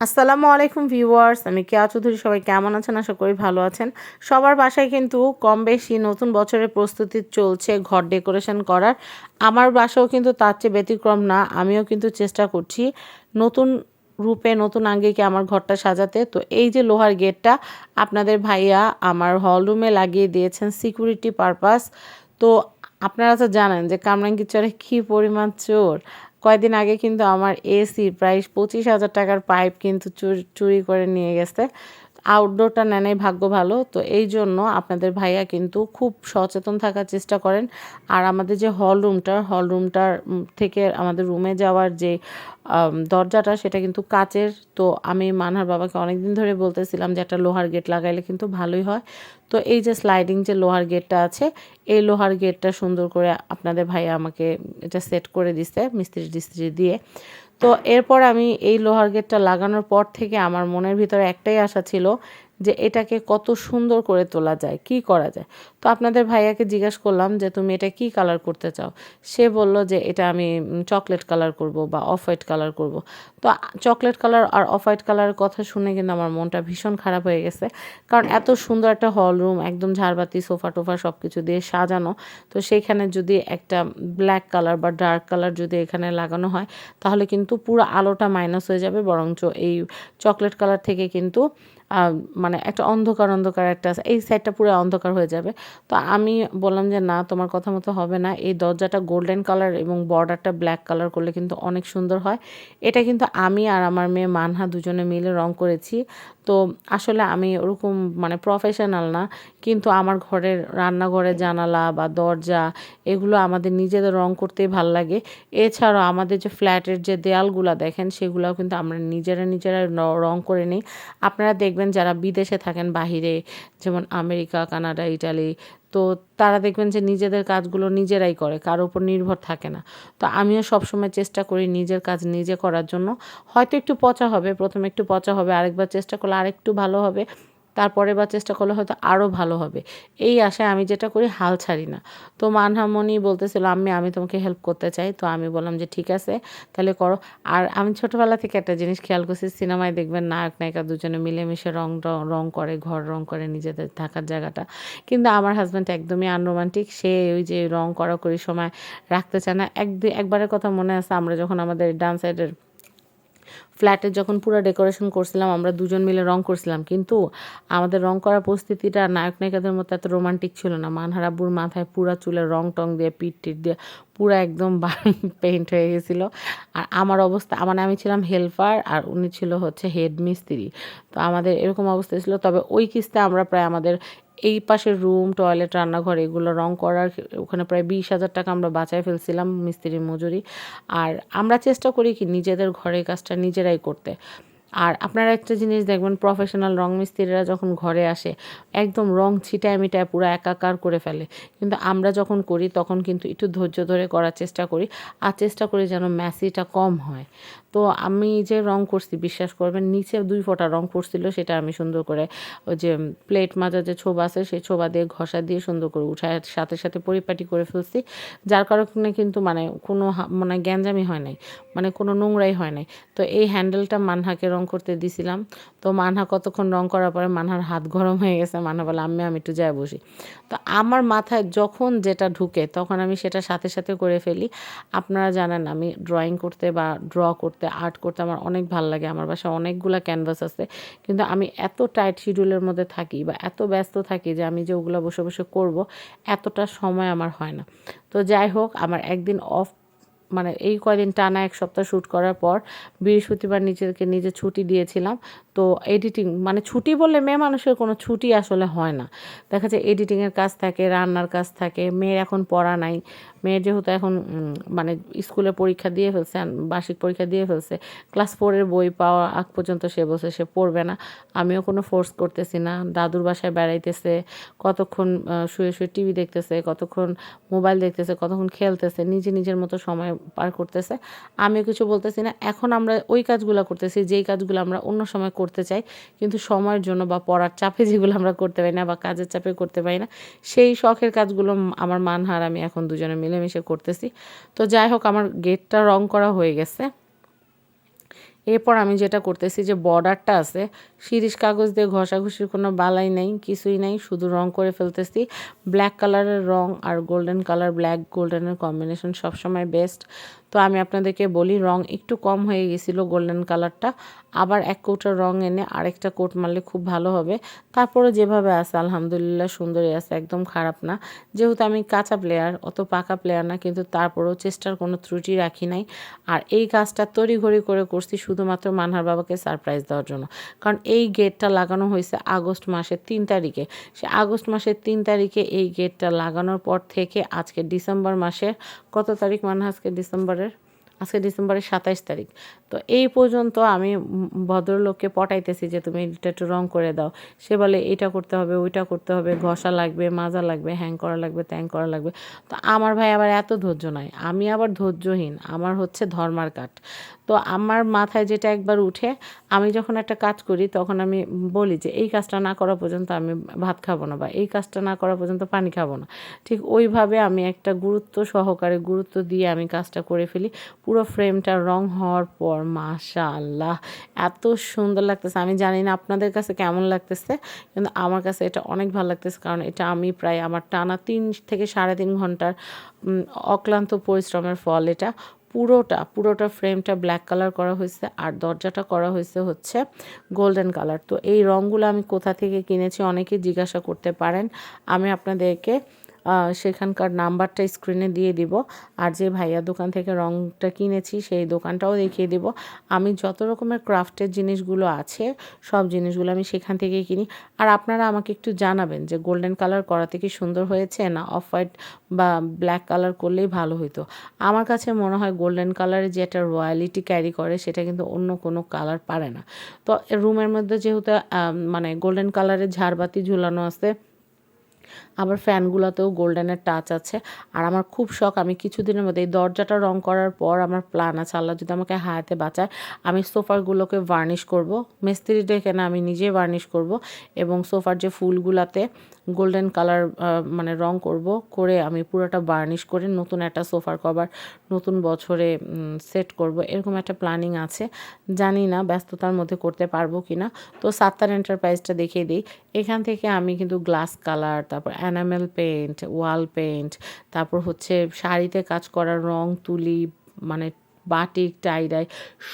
আসসালামু আলাইকুম ভিউয়ার্স, আমি কেয়া চৌধুরী, সবাই কেমন আছেন? আশা করি ভালো আছেন। সবার বাসায় কিন্তু কম বেশি নতুন বছরের প্রস্তুতি চলছে ঘর ডেকোরেশন করার। আমার বাসাও কিন্তু তার চেয়ে ব্যতিক্রম না, আমিও কিন্তু চেষ্টা করছি নতুন রূপে, নতুন আঙ্গিকে আমার ঘরটা সাজাতে। তো এই যে লোহার গেটটা, আপনাদের ভাইয়া আমার হল রুমে লাগিয়ে দিয়েছেন সিকিউরিটি পারপাস। তো আপনারা তো জানেন যে কামরাঙ্গি চরে কী পরিমাণ চোর। কয়েকদিন আগে কিন্তু আমার এসি প্রায় পঁচিশ হাজার টাকার পাইপ কিন্তু চুরি করে নিয়ে গেছে। আউটডোরটা নেয় ভাগ্য ভালো। তো এই জন্য আপনাদের ভাইয়া কিন্তু খুব সচেতন থাকার চেষ্টা করেন। আর আমাদের যে হল রুমটার হল রুমটার থেকে আমাদের রুমে যাওয়ার যে দরজাটা সেটা কিন্তু কাচের। তো আমি মানহার বাবাকে অনেক দিন ধরে বলতেছিলাম যে একটা লোহার গেট লাগাইলে কিন্তু ভালোই হয়। তো এই যে স্লাইডিং যে লোহার গেটটা আছে, এই লোহার গেটটা সুন্দর করে আপনাদের ভাইয়া আমাকে এটা সেট করে দিছে মিস্ত্রি টিস্ত্রি দিয়ে। তো এরপর আমি এই লোহার গেটটা লাগানোর পর থেকে আমার মনের ভিতরে একটাই আশা ছিল যে এটাকে কত সুন্দর করে তোলা যায়, কি করা যায়? তো আপনাদের ভাইয়াকে জিজ্ঞাসা করলাম যে, তুমি এটা কি কালার করতে চাও? সে বলল যে, এটা আমি চকলেট কালার করব বা অফ হোয়াইট কালার করব। তো চকলেট কালার আর অফ হোয়াইট কালারের কথা শুনে কিন্তু আমার মনটা ভীষণ খারাপ হয়ে গেছে। কারণ এত সুন্দর একটা হল রুম একদম ঝাড়বাতি, সোফা টোফা সব কিছু দিয়ে সাজানো। তো সেইখানে যদি একটা ব্ল্যাক কালার বা ডার্ক কালার যদি এখানে লাগানো হয়, তাহলে কিন্তু পুরো আলোটা মাইনাস হয়ে যাবে। বরঞ্চ এই চকলেট কালার থেকে কিন্তু মানে একটা অন্ধকার অন্ধকার একটা, এই সাইডটা পুরো অন্ধকার হয়ে যাবে। তো আমি বললাম যে, না, তোমার কথা মতো হবে না। এই দরজাটা গোল্ডেন কালার এবং বর্ডারটা ব্ল্যাক কালার করলে কিন্তু অনেক সুন্দর হয়। এটা কিন্তু আমি আর আমার মেয়ে মানহা দুজনে মিলে রং করেছি। তো আসলে আমি ওরকম মানে প্রফেশনাল না। কিন্তু আমার ঘরের রান্নাঘরের জানালা বা দরজা এগুলো আমাদের নিজেদের রং করতেই ভালো লাগে। এছাড়াও আমাদের যে ফ্ল্যাটের যে দেয়ালগুলো দেখেন, সেগুলোও কিন্তু আমরা নিজেরা নিজেরা রং করে নিই। আপনারা দেখবেন যারা বিদেশে থাকেন, বাহিরে, যেমন আমেরিকা, কানাডা, ইটালি তো তারা দেখবেন যে নিজেদের কাজগুলো নিজেরাই করে, কার উপর নির্ভর থাকে না। তো আমিও সবসময় চেষ্টা করি নিজের কাজ নিজে করার জন্য। হয়তো একটু পচা হবে, প্রথমে একটু পচা হবে, আরেকবার চেষ্টা করলে আরেকটু ভালো হবে। তারপরে বা চেষ্টা করলে হয়তো আরও ভালো হবে। এই আশায় আমি যেটা করি, হাল ছাড়ি না। তো মানহামনি বলতেছিল আমি আমি তোমাকে হেল্প করতে চাই। তো আমি বললাম যে, ঠিক আছে, তাহলে করো। আর আমি ছোটোবেলা থেকে একটা জিনিস খেয়াল করছি, সিনেমায় দেখবেন নায়ক, নায়িকা দুজনে মিলেমিশে রং রং করে, ঘর রং করে নিজেদের থাকার জায়গাটা। কিন্তু আমার হাজব্যান্ড একদমই আনরোমান্টিক সে ওই যে রং করা করি সময় রাখতে চায় না। এক একবারের কথা মনে আছে, আমরা যখন আমাদের ডান সাইডের ফ্ল্যাটের যখন পুরো ডেকোরেশন করছিলাম, আমরা দুজন মিলে রং করছিলাম। কিন্তু আমাদের রং করার পরিস্থিতিটা নায়ক নায়িকাদের মতো এত রোমান্টিক ছিল না। মানহারাব্বুর মাথায় পুরা চুলের রং টং দিয়ে পিট টিট দিয়ে পুরো একদম পেইন্ট হয়ে গেছিল। আর আমার অবস্থা মানে আমি ছিলাম হেল্পার আর উনি ছিল হচ্ছে হেড মিস্ত্রি। তো আমাদের এরকম অবস্থা ছিল। তবে ওই কিস্তে আমরা প্রায় আমাদের এই পাশের রুম, টয়লেট, রান্নাঘর, এগুলো রং করার ওখানে প্রায় বিশ হাজার টাকা আমরা বাঁচায় ফেলছিলাম মিস্ত্রির মজুরি। আর আমরা চেষ্টা করি কি নিজেদের ঘরের কাজটা নিজেরাই করতে। আর আপনারা একটা জিনিস দেখবেন প্রফেশনাল রং মিস্ত্রিরা যখন ঘরে আসে, একদম রং ছিটায় মিটায় পুরো একাকার করে ফেলে। কিন্তু আমরা যখন করি, তখন কিন্তু একটু ধৈর্য ধরে করার চেষ্টা করি, আর চেষ্টা করি যেন ম্যাসিটা কম হয়। তো আমি যে রং করছি, বিশ্বাস করবেন, নিচে দুই ফোঁটা রং করছিল, সেটা আমি সুন্দর করে ওই যে প্লেট মাজা যে ছোবা আছে, সেই ছোবা দিয়ে ঘষা দিয়ে সুন্দর করে উঠায় সাথে সাথে পরিপাটি করে ফেলছি। যার কারণে কিন্তু মানে কোনো মানে গ্যাঞ্জামি হয় নাই মানে কোনো নোংরাই হয় নাই। তো এই হ্যান্ডেলটা মানহাকে রং করতে দিছিলাম। তো মানহা কতক্ষণ রং করার পরে মানহার হাত গরম হয়ে গেছে, মানহা বলে আমি আমি একটু যাই বসি। তো আমার মাথায় যখন যেটা ঢুকে, তখন আমি সেটা সাথে সাথে করে ফেলি। আপনারা জানেন, আমি ড্রয়িং করতে বা ড্র করতে আর্ট করতে আমার অনেক ভালো লাগে। আমার বাসায় অনেকগুলো ক্যানভাস আছে। কিন্তু আমি এত টাইট শিডিউলের মধ্যে থাকি বা এত ব্যস্ত থাকি যে আমি যে ওগুলো বসে বসে করব, এতটা সময় আমার হয় না। তো যাই হোক, আমার একদিন অফ মানে এই কয়দিন টানা এক সপ্তাহ শ্যুট করার পর বৃহস্পতিবার নিজেকে নিজে ছুটি দিয়েছিলাম। তো এডিটিং মানে ছুটি বললে মেয়ে মানুষের কোনো ছুটি আসলে হয় না। দেখা যায় এডিটিংয়ের কাজ থাকে, রান্নার কাজ থাকে, মেয়ের এখন পড়া নাই। মেয়ের যেহেতু এখন মানে স্কুলে পরীক্ষা দিয়ে ফেলছে বার্ষিক পরীক্ষা দিয়ে ফেলছে, ক্লাস ফোরের বই পাওয়া আগ পর্যন্ত সে বসে সে পড়বে না। আমিও কোনো ফোর্স করতেছি না। দাদুর বাসায় বেড়াইতেছে, কতক্ষণ শুয়ে শুয়ে টিভি দেখতেছে, কতক্ষণ মোবাইল দেখতেছে, কতক্ষণ খেলতেছে, নিজে নিজের মতো সময় পার করতেছে। আমিও কিছু বলতেছি না। এখন আমরা ওই কাজগুলো করতেছি, যেই কাজগুলো আমরা অন্য সময় করতে চাই, কিন্তু সময়ের জন্য বা পড়ার চাপে যেগুলো আমরা করতে পারি না বা কাজের চাপে করতে পারি না, সেই শখের কাজগুলো আমার মানহার আমি এখন দুজনে মিলেমিশে করতেছি। তো যাই হোক, আমার গেটটা রং করা হয়ে গেছে। এরপর আমি যেটা করতেছি যে বর্ডারটা আছে শিরিষ কাগজ দিয়ে ঘষাঘষির কোনো বালাই নেই, কিছুই নাই, শুধু রং করে ফেলতেছি। ব্ল্যাক কালারের রং আর গোল্ডেন কালার ব্ল্যাক গোল্ডেনের কম্বিনেশন সবসময় বেস্ট তো আমি আপনাদেরকে বলি, রং একটু কম হয়ে গেছিল গোল্ডেন কালারটা আবার এক কোটার রং এনে আরেকটা কোট মারলে খুব ভালো হবে। তারপরে যেভাবে আছে, আলহামদুলিল্লাহ সুন্দরই আছে, একদম খারাপ না। যেহেতু আমি কাঁচা প্লেয়ার অত পাকা প্লেয়ার না, কিন্তু তারপরেও চেষ্টার কোনো ত্রুটি রাখি নাই। আর এই কাজটা তড়িঘড়ি করে করছি শুধুমাত্র মানহার বাবাকে সারপ্রাইজ দেওয়ার জন্য। কারণ এই গেটটা লাগানো হয়েছে আগস্ট মাসের তিন তারিখে। সে আগস্ট মাসের তিন তারিখে এই গেটটা লাগানোর পর থেকে আজকে ডিসেম্বর মাসের কত তারিখ মানে আজকে ডিসেম্বরের? আজকে ডিসেম্বরের সাতাইশ তারিখ। তো এই পর্যন্ত আমি ভদ্রলোককে পটাইতেছি যে তুমি এটা একটু রং করে দাও। সে বলে, এটা করতে হবে, ওইটা করতে হবে, ঘষা লাগবে, মাজা লাগবে হ্যাং করা লাগবে, ত্যাং করা লাগবে। তো আমার ভাই আবার এত ধৈর্য নাই। আমি আবার ধৈর্যহীন। আমার হচ্ছে ধর্মার কাঠ। তো আমার মাথায় যেটা একবার উঠে, আমি যখন একটা কাজ করি, তখন আমি বলি যে, এই কাজটা না করা পর্যন্ত আমি ভাত খাব না বা এই কাজটা না করা পর্যন্ত পানি খাব না। ঠিক ওইভাবে আমি একটা গুরুত্ব সহকারে, গুরুত্ব দিয়ে আমি কাজটা করে ফেলি। পুরো ফ্রেমটা রং হওয়ার পর মাশা আল্লাহ এত সুন্দর লাগতেছে। আমি জানি না আপনাদের কাছে কেমন লাগতেছে, কিন্তু আমার কাছে এটা অনেক ভালো লাগতেছে, কারণ এটা আমি প্রায় আমার টানা তিন থেকে সাড়ে তিন ঘণ্টার অক্লান্ত পরিশ্রমের ফল এটা পুরোটা পুরোটা ফ্রেমটা ব্ল্যাক কালার করা হয়েছে আর দরজাটা করা হয়েছে হচ্ছে গোল্ডেন কালার তো এই রঙগুলো আমি কোথা থেকে কিনেছি অনেকে জিজ্ঞাসা করতে পারেন। আমি আপনাদেরকে সেখানকার নাম্বারটা স্ক্রিনে দিয়ে দিব। আর যে ভাইয়া দোকান থেকে রংটা কিনেছি, সেই দোকানটাও দেখিয়ে দিব। আমি যত রকমের ক্রাফটের জিনিসগুলো আছে, সব জিনিসগুলো আমি সেখান থেকে কিনি। আর আপনারা আমাকে একটু জানাবেন যে গোল্ডেন কালার করাতে কি সুন্দর হয়েছে, না অফ হোয়াইট বা ব্ল্যাক কালার করলেই ভালো হতো আমার কাছে মনে হয় গোল্ডেন কালারের যে একটা রয়্যালিটি ক্যারি করে, সেটা কিন্তু অন্য কোনো কালার পারে না। তো রুমের মধ্যে যেহেতু মানে গোল্ডেন কালারের ঝাড়বাতি ঝুলানো আছে আবার ফ্যানগুলোতেও গোল্ডেনের টাচ আছে। আর আমার খুব শখ, আমি কিছুদিনের মধ্যে এই দরজাটা রং করার পর আমার প্ল্যান আছে, আল্লাহ যদি আমাকে হায়াতে বাঁচায়, আমি সোফারগুলোকে ভার্নিশ করব। মিস্ত্রি ডেকে না আমি নিজে ভার্নিশ করব এবং সোফার যে ফুলগুলাতে গোল্ডেন কালার মানে রং করব, করে আমি পুরোটা বার্নিশ করে নতুন একটা সোফার কভার নতুন বছরে সেট করব। এরকম একটা প্ল্যানিং আছে। জানি না ব্যস্ততার মধ্যে করতে পারব কি না তো সাত্তার এন্টারপ্রাইজটা দেখিয়ে দিই। এখান থেকে আমি কিন্তু গ্লাস কালার তারপর অ্যানামেল পেন্ট ওয়াল পেন্ট তারপর হচ্ছে শাড়িতে কাজ করা রং, তুলি মানে বাটিক টাইডাই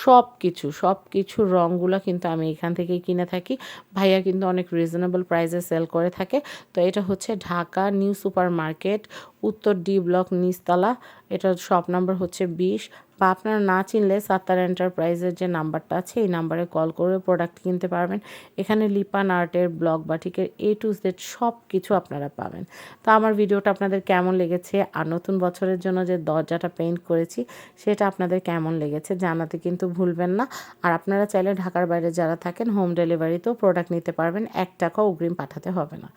সব কিছু সব কিছুর রঙগুলো কিন্তু আমি এখান থেকেই কিনে থাকি। ভাইয়া কিন্তু অনেক রিজনেবল প্রাইসে সেল করে থাকে। তো এটা হচ্ছে ঢাকা নিউ সুপার মার্কেট উত্তর ডি ব্লক নিচতলা। এটার শপ নাম্বার হচ্ছে বিশ বা আপনারা না চিনলে সাত্তার এন্টারপ্রাইজের যে নাম্বারটা আছে, এই নাম্বারে কল করে প্রোডাক্ট কিনতে পারবেন। এখানে লিপান আর্টের ব্লক বাটিকের এ টু জেড সব কিছু আপনারা পাবেন। তো আমার ভিডিওটা আপনাদের কেমন লেগেছে আর নতুন বছরের জন্য যে দরজাটা পেইন্ট করেছি, সেটা আপনাদের কেমন লেগেছে জানাতে কিন্তু ভুলবেন না। আর আপনারা চাইলে ঢাকার বাইরে যারা থাকেন হোম ডেলিভারিতেও প্রোডাক্ট নিতে পারবেন। এক টাকা অগ্রিম পাঠাতে হবে না।